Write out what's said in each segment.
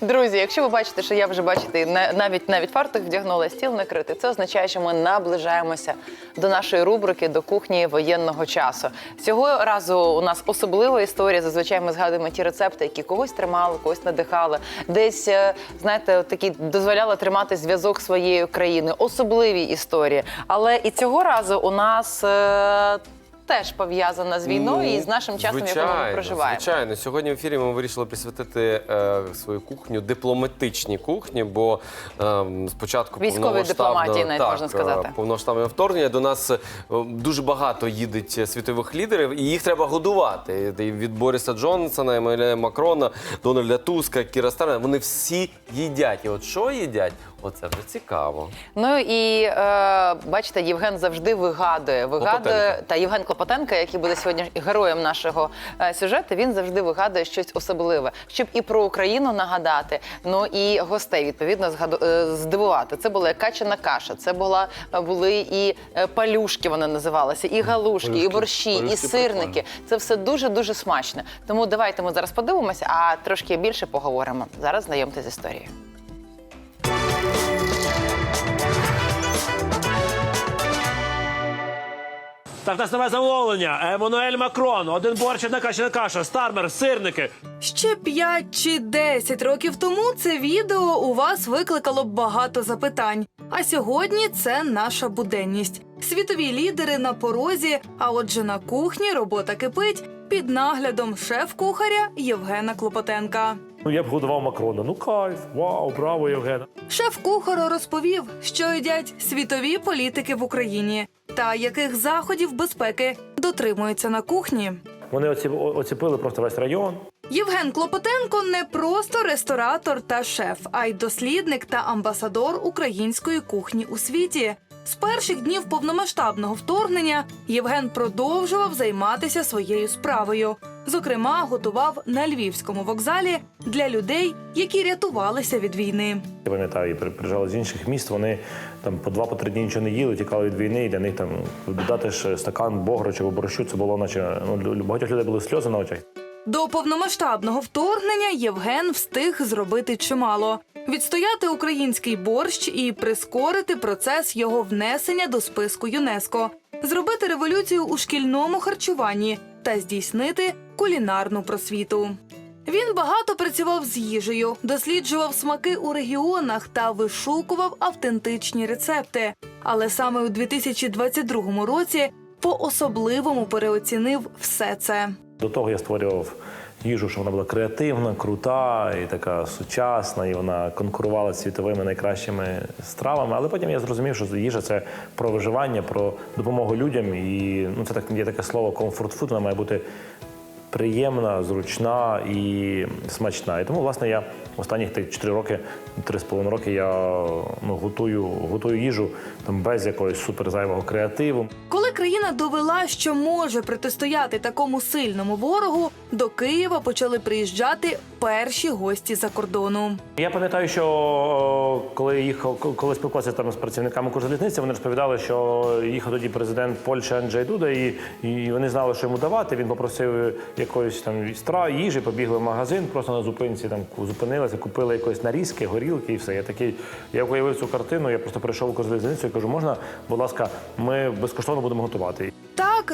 Друзі, якщо ви бачите, що я вже бачите, на- навіть навіть фартух вдягнула стіл накритий, це означає, що ми наближаємося до нашої рубрики до кухні воєнного часу. Цього разу у нас особлива історія. Зазвичай ми згадуємо ті рецепти, які когось тримали, когось надихали, десь е, знаєте, такі дозволяли тримати зв'язок своєю країною. Особливі історії. Але і цього разу у нас. Е, Теж пов'язана з війною і з нашим часом, в якому ми проживаємо. Звичайно, сьогодні в ефірі ми вирішили присвятити е, свою кухню дипломатичній кухні, бо е, спочатку повномасштабного- дипломатії, навіть так, можна сказати. е, повномасштабного вторгнення до нас е, дуже багато їдуть світових лідерів, і їх треба годувати. Від Бориса Джонсона, Еммануеля Макрона, Дональда Туска, Кіра Старна. Вони всі їдять. І от що їдять? Оце вже цікаво. Ну і е, бачите, Євген завжди вигадує. Вигадує Клопотенко. та Євген Клопотенко, який буде сьогодні героєм нашого е, сюжету. Він завжди вигадує щось особливе, щоб і про Україну нагадати, ну і гостей відповідно згаду- е, здивувати. Це була качана каша, це була були і е, палюшки. Вони називалися, і галушки, і борщі, і Палюшки сирники. Це все дуже дуже смачно. Тому давайте ми зараз подивимося, а трошки більше поговоримо. Зараз знайомтесь з історією. Так, у нас нове замовлення. Еммануель Макрон, один борщ, одна качана каша, стармер, сирники. Ще 5 чи 10 років тому це відео у вас викликало б багато запитань. А сьогодні це наша буденність. Світові лідери на порозі, а отже на кухні робота кипить під наглядом шеф-кухаря Євгена Клопотенка. Ну я б годував Макрона. Ну кайф, вау, браво, Євген. Шеф-кухар розповів, що їдять світові політики в Україні та яких заходів безпеки дотримуються на кухні. Вони оці, оціпили просто весь район. Євген Клопотенко не просто ресторатор та шеф, а й дослідник та амбасадор української кухні у світі. З перших днів повномасштабного вторгнення Євген продовжував займатися своєю справою. Зокрема, готував на львівському вокзалі для людей, які рятувалися від війни. Я пам'ятаю, приїжджали з інших міст. Вони там по два по три дні нічого не їли, тікали від війни. І для них там додати ж стакан бограчу або борщу. Це було наче ну багатьох людей були сльози на очах. До повномасштабного вторгнення Євген встиг зробити чимало: відстояти український борщ і прискорити процес його внесення до списку ЮНЕСКО, зробити революцію у шкільному харчуванні та здійснити кулінарну просвіту. Він багато працював з їжею, досліджував смаки у регіонах та вишукував автентичні рецепти. Але саме у 2022 році по-особливому переоцінив все це. До того я створював їжу, що вона була креативна, крута і така сучасна, і вона конкурувала з світовими найкращими стравами. Але потім я зрозумів, що їжа це про виживання, про допомогу людям. І ну це так є таке слово комфорт-фуд, вона має бути приємна, зручна і смачна. І тому, власне, я останніх тих 4 роки, 3,5 роки я ну, готую, готую їжу там без якогось суперзайвого креативу. Коли країна довела, що може протистояти такому сильному ворогу, до Києва почали приїжджати перші гості за кордону. Я пам'ятаю, що коли я їхав, коли спілкувався там з працівниками Укрзалізниці, вони розповідали, що їхав тоді президент Польщі Анджей Дуда, і, і вони знали, що йому давати. Він попросив якоїсь там стра, їжі, побігли в магазин, просто на зупинці там зупинилися, купили якоїсь нарізки, горілки і все. Я такий, я уявив цю картину, я просто прийшов в Укрзалізницю і кажу, можна, будь ласка, ми безкоштовно будемо готувати.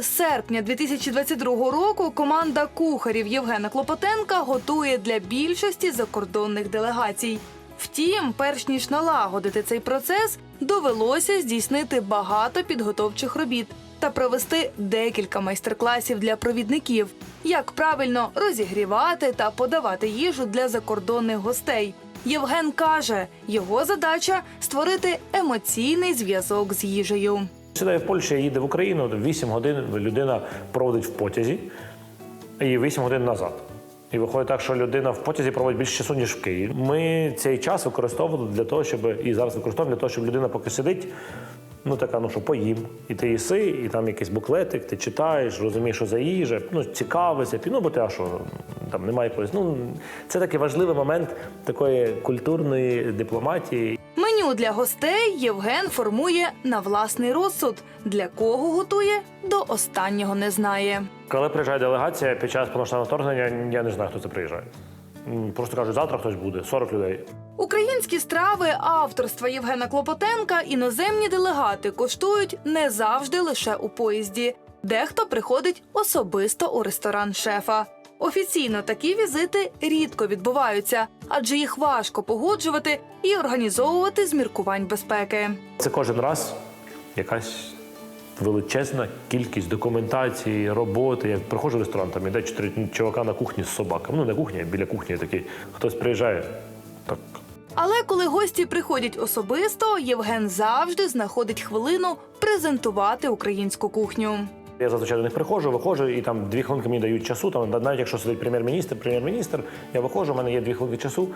З серпня 2022 року команда кухарів Євгена Клопотенка готує для більшості закордонних делегацій. Втім, перш ніж налагодити цей процес, довелося здійснити багато підготовчих робіт та провести декілька майстер-класів для провідників, як правильно розігрівати та подавати їжу для закордонних гостей. Євген каже, його задача створити емоційний зв'язок з їжею. Сідає в Польщі, їде в Україну, 8 годин людина проводить в потязі і 8 годин назад. І виходить так, що людина в потязі проводить більше часу, ніж в Києві. Ми цей час використовували для того, щоб і зараз використовуємо для того, щоб людина поки сидить. Ну, така, ну що поїм. І ти їси, і там якийсь буклетик, ти читаєш, розумієш, що за їжа, ну, цікавишся, ну, бо ти а що, там немає якогось. Ну, це такий важливий момент такої культурної дипломатії. Меню для гостей Євген формує на власний розсуд. Для кого готує, до останнього не знає. Коли приїжджає делегація під час повноштабного вторгнення, я не знаю, хто це приїжджає. просто кажуть, завтра хтось буде, 40 людей. Українські страви авторства Євгена Клопотенка іноземні делегати коштують не завжди лише у поїзді. Дехто приходить особисто у ресторан шефа. Офіційно такі візити рідко відбуваються, адже їх важко погоджувати і організовувати з міркувань безпеки. Це кожен раз якась величезна кількість документації, роботи. Я приходжу в ресторан, там іде чотири чувака на кухні з собаками. Ну, не кухня, а біля кухні такий. Хтось приїжджає. Так. Але коли гості приходять особисто, Євген завжди знаходить хвилину презентувати українську кухню. Я зазвичай до них приходжу, виходжу, і там дві хвилинки мені дають часу. Там навіть якщо сидить прем'єр-міністр, прем'єр-міністр, я виходжу, у мене є дві хвилинки часу,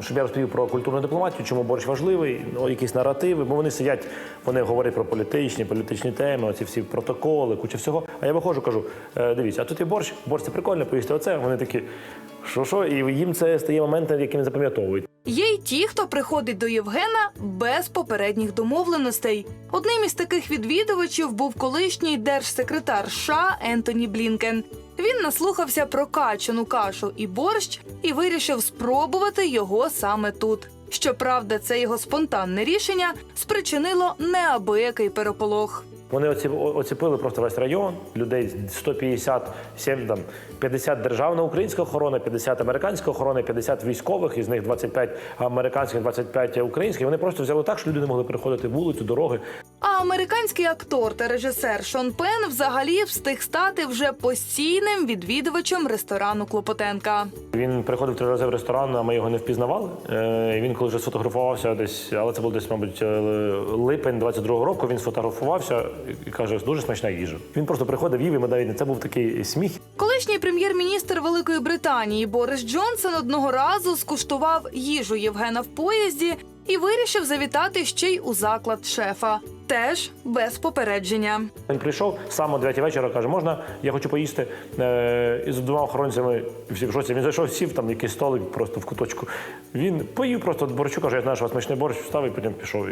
щоб я розповів про культурну дипломатію, чому борщ важливий, ну, якісь наративи, бо вони сидять, вони говорять про політичні, політичні теми, оці всі протоколи, куча всього. А я виходжу, кажу: «Е, дивіться, а тут є борщ, борщ це прикольно, поїсти оце. Вони такі, що що, і їм це стає моментом, яким запам'ятовують. Є й ті, хто приходить до Євгена без попередніх домовленостей. Одним із таких відвідувачів був колишній держсекретар США Ентоні Блінкен. Він наслухався про качану кашу і борщ і вирішив спробувати його саме тут. Щоправда, це його спонтанне рішення спричинило неабиякий переполох. Вони оці, оціпили просто весь район, людей 150, 7, там, 50 державна українська охорона, 50 американська охорона, 50 військових, із них 25 американських, 25 українських. Вони просто взяли так, що люди не могли переходити вулицю, дороги. А американський актор та режисер Шон Пен взагалі встиг стати вже постійним відвідувачем ресторану Клопотенка. Він приходив три рази в ресторан, а ми його не впізнавали. Е, і Він коли вже сфотографувався десь, але це був десь, мабуть, е, липень 22-го року. Він сфотографувався і каже, дуже смачна їжа. Він просто приходив, їв, і ми навіть це був такий сміх. Колишній прем'єр-міністр Великої Британії Борис Джонсон одного разу скуштував їжу Євгена в поїзді і вирішив завітати ще й у заклад шефа. Теж без попередження. Він прийшов сам о 9 вечора, каже, можна, я хочу поїсти е, із двома охоронцями. І всі в шоці. Він зайшов, сів там якийсь столик просто в куточку. Він поїв просто борщу, каже, я знаю, що у вас смачний борщ, встав і потім пішов.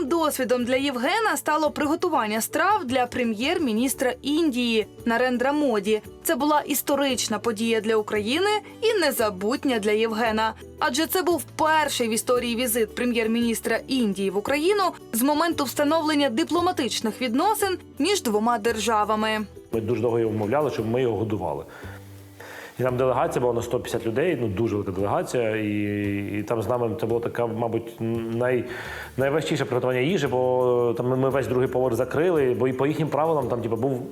Цікавим досвідом для Євгена стало приготування страв для прем'єр-міністра Індії Нарендра Моді. Це була історична подія для України і незабутня для Євгена. Адже це був перший в історії візит прем'єр-міністра Індії в Україну з моменту встановлення дипломатичних відносин між двома державами. Ми дуже довго його вмовляли, щоб ми його годували. І там делегація була на 150 людей, ну дуже велика делегація. І, і там з нами це було така, мабуть, най, найважчіше приготування їжі, бо там ми, весь другий поверх закрили, бо і по їхнім правилам там типу, був.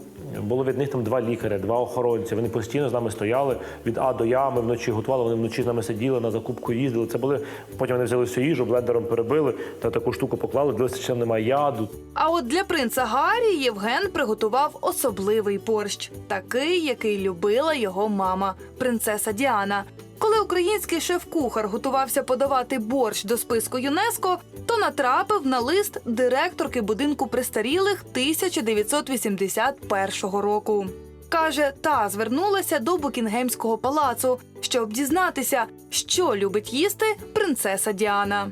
Було від них там два лікаря, два охоронці. Вони постійно з нами стояли від А до Я. Ми вночі готували. Вони вночі з нами сиділи на закупку, їздили. Це були потім вони взяли всю їжу, блендером перебили та таку штуку поклали. Дивилися, чи немає яду. А от для принца Гаррі Євген приготував особливий борщ, такий, який любила його мама, принцеса Діана. Коли український шеф-кухар готувався подавати борщ до списку ЮНЕСКО, то натрапив на лист директорки будинку престарілих 1981 року. Каже, та звернулася до Букінгемського палацу, щоб дізнатися, що любить їсти принцеса Діана.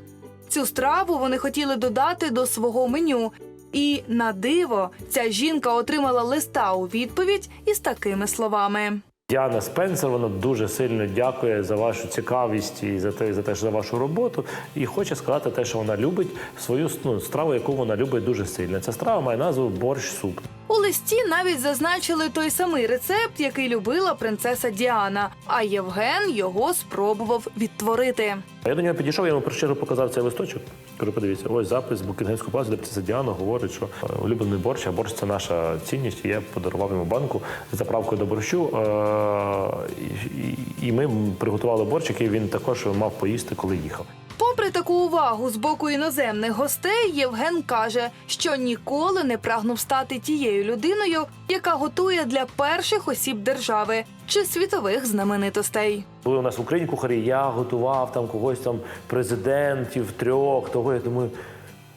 Цю страву вони хотіли додати до свого меню. І на диво ця жінка отримала листа у відповідь із такими словами. Діана Спенсер, вона дуже сильно дякує за вашу цікавість і за те, за те, за вашу роботу. І хоче сказати те, що вона любить свою ну, страву, яку вона любить дуже сильно. Ця страва має назву борщ суп. У листі навіть зазначили той самий рецепт, який любила принцеса Діана, а Євген його спробував відтворити. Я до нього підійшов, я йому першу показав цей листочок. Кажу, подивіться, ось запис з Букінгемського палацу, де принцеса Діана говорить, що е, улюблений борщ, а борщ це наша цінність. І я подарував йому банку з заправкою до борщу. Е- і ми приготували борщ, який він також мав поїсти, коли їхав. Попри таку увагу з боку іноземних гостей, Євген каже, що ніколи не прагнув стати тією людиною, яка готує для перших осіб держави чи світових знаменитостей. Були у нас в Україні кухарі, я готував там когось там президентів, трьох, того. Я думаю,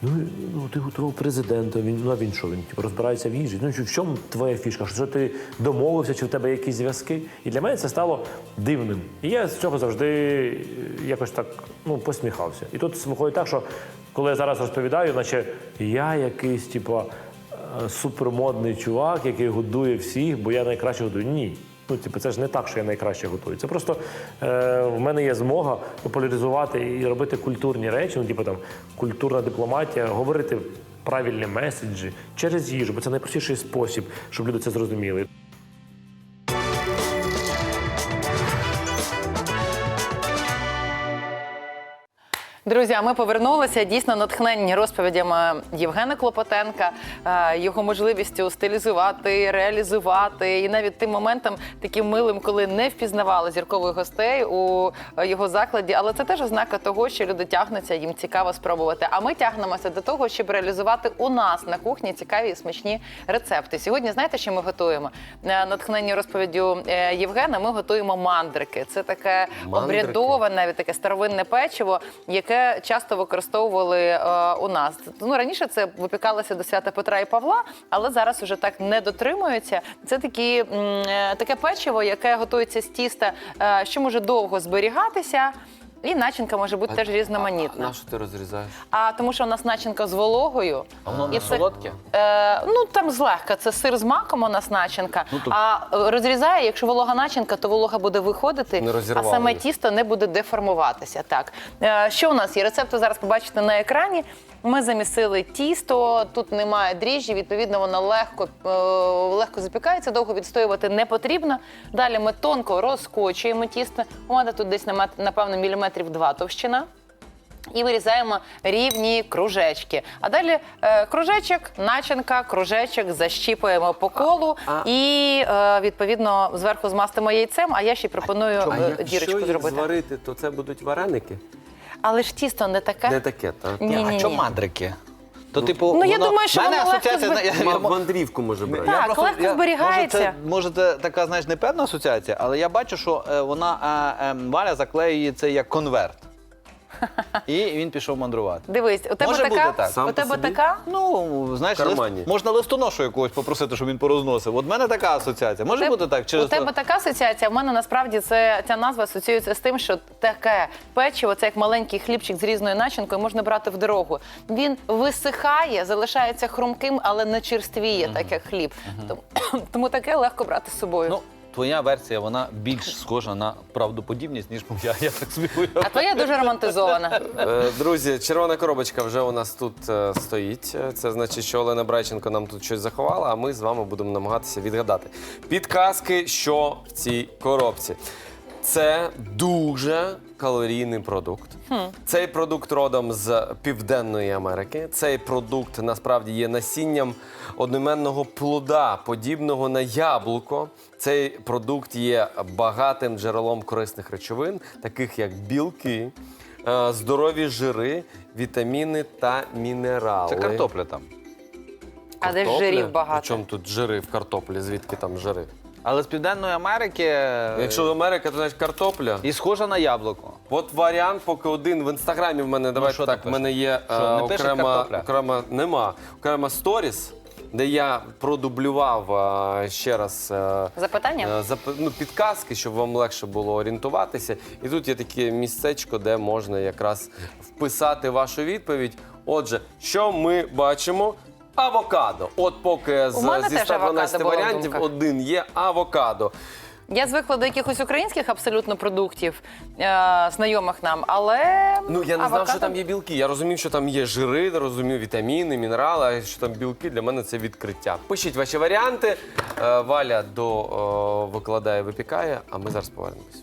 ну, ну ти готував президента, він, ну а він що, він типу, розбирається в їжі. Ну, в чому твоя фішка? Що ти домовився, чи в тебе якісь зв'язки? І для мене це стало дивним. І я з цього завжди е, якось так ну, посміхався. І тут виходить так, що коли я зараз розповідаю, наче я якийсь, типу, е, супермодний чувак, який годує всіх, бо я найкраще годую. Ні. Ну, типу, це ж не так, що я найкраще готую. Це просто е, в мене є змога популяризувати і робити культурні речі, ну, типу там культурна дипломатія, говорити правильні меседжі через їжу, бо це найпростіший спосіб, щоб люди це зрозуміли. Друзі, а ми повернулися дійсно натхненні розповідями Євгена Клопотенка, е, його можливістю стилізувати, реалізувати, і навіть тим моментом таким милим, коли не впізнавали зіркових гостей у е, його закладі. Але це теж ознака того, що люди тягнуться, їм цікаво спробувати. А ми тягнемося до того, щоб реалізувати у нас на кухні цікаві і смачні рецепти. Сьогодні знаєте, що ми готуємо? Е, Натхненні розповіддю Євгена. Ми готуємо мандрики. Це таке Мандрики? обрядове, навіть таке старовинне печиво, яке часто використовували е, у нас. Ну раніше це випікалося до свята Петра і Павла, але зараз уже так не дотримуються. Це такі е, таке печиво, яке готується з тіста, е, що може довго зберігатися. І начинка може бути теж різноманітна. На що ти розрізаєш? А тому, що у нас начинка з вологою. А воно не солодке? Е, ну там злегка, це сир з маком у нас начинка. Ну, то- А е, розрізає, якщо волога начинка, то волога буде виходити, Не а розірвало саме тісто не буде деформуватися. Так е, що у нас є? Рецепти зараз побачите на екрані. Ми замісили тісто, тут немає дріжджі, відповідно, воно легко, е, легко запікається, довго відстоювати не потрібно. Далі ми тонко розкочуємо тісто. У мене тут десь напевно міліметрів два товщина. І вирізаємо рівні кружечки. А далі е, кружечок, начинка, кружечок защіпуємо по колу а- і е, відповідно зверху змастимо яйцем. А я ще пропоную А е, якщо їх зробити. зварити, то це будуть вареники? Але ж тісто не таке. Не таке, так? Ні, ні, а ні. чому мандрики? То, типу, Ну, я воно- думаю, що мене воно легко асоціація, збер- зна- я- я- Ма- Мандрівку може брати. Так, просто- легко я- зберігається. Може, це, може, це така, знаєш, не певна асоціація, але я бачу, що е, вона е, е, Валя заклеює це як конверт. І він пішов мандрувати. Дивись, у тебе Може така, бути так. Сам у по тебе собі? така. Ну, знаєш, В кармані. лист, можна листоношу якогось попросити, щоб він порозносив. От в мене така асоціація. Може У бути так? Через у тебе така асоціація. В мене насправді це ця назва асоціюється з тим, що таке печиво, це як маленький хлібчик з різною начинкою, можна брати в дорогу. Він висихає, залишається хрумким, але не черствіє, так як хліб. Тому, тому таке легко брати з собою. Ну, твоя версія, вона більш схожа на правдоподібність, ніж моя. Я так собі уявляю. а твоя дуже романтизована. Е, Друзі, червона коробочка вже у нас тут е, стоїть. Е, Це значить, що Олена Брайченко нам тут щось заховала, а ми з вами будемо намагатися відгадати. Підказки, що в цій коробці. Це дуже калорійний продукт. Цей продукт родом з Південної Америки. Цей продукт насправді є насінням одноіменного плода, подібного на яблуко. Цей продукт є багатим джерелом корисних речовин, таких як білки, е, здорові жири, вітаміни та мінерали. Це картопля там. А де ж Картопля? жирів багато? Чому тут жири в картоплі? Звідки там жири? Але з Південної Америки е, Якщо Америка, то значить картопля. і схожа на яблуко. От варіант, поки один в інстаграмі в мене. Давайте що так. В мене є Що, е, не пише окрема, картопля? окрема нема. Окрема сторіс, де я продублював е, ще раз. е, Запитання? е, зап- ну, підказки, щоб вам легше було орієнтуватися. І тут є таке місцечко, де можна якраз вписати вашу відповідь. Отже, що ми бачимо? Авокадо. От поки з, мене зі теж 112 авокадо було варіантів один є авокадо. Я звикла до якихось українських абсолютно продуктів, е, знайомих нам, але Ну я не знав, авокадо- що там є білки. Я розумів, що там є жири, розумів вітаміни, мінерали, а що там білки для мене це відкриття. Пишіть ваші варіанти. Е, Валя до е, викладає, випікає, а ми зараз повернемось.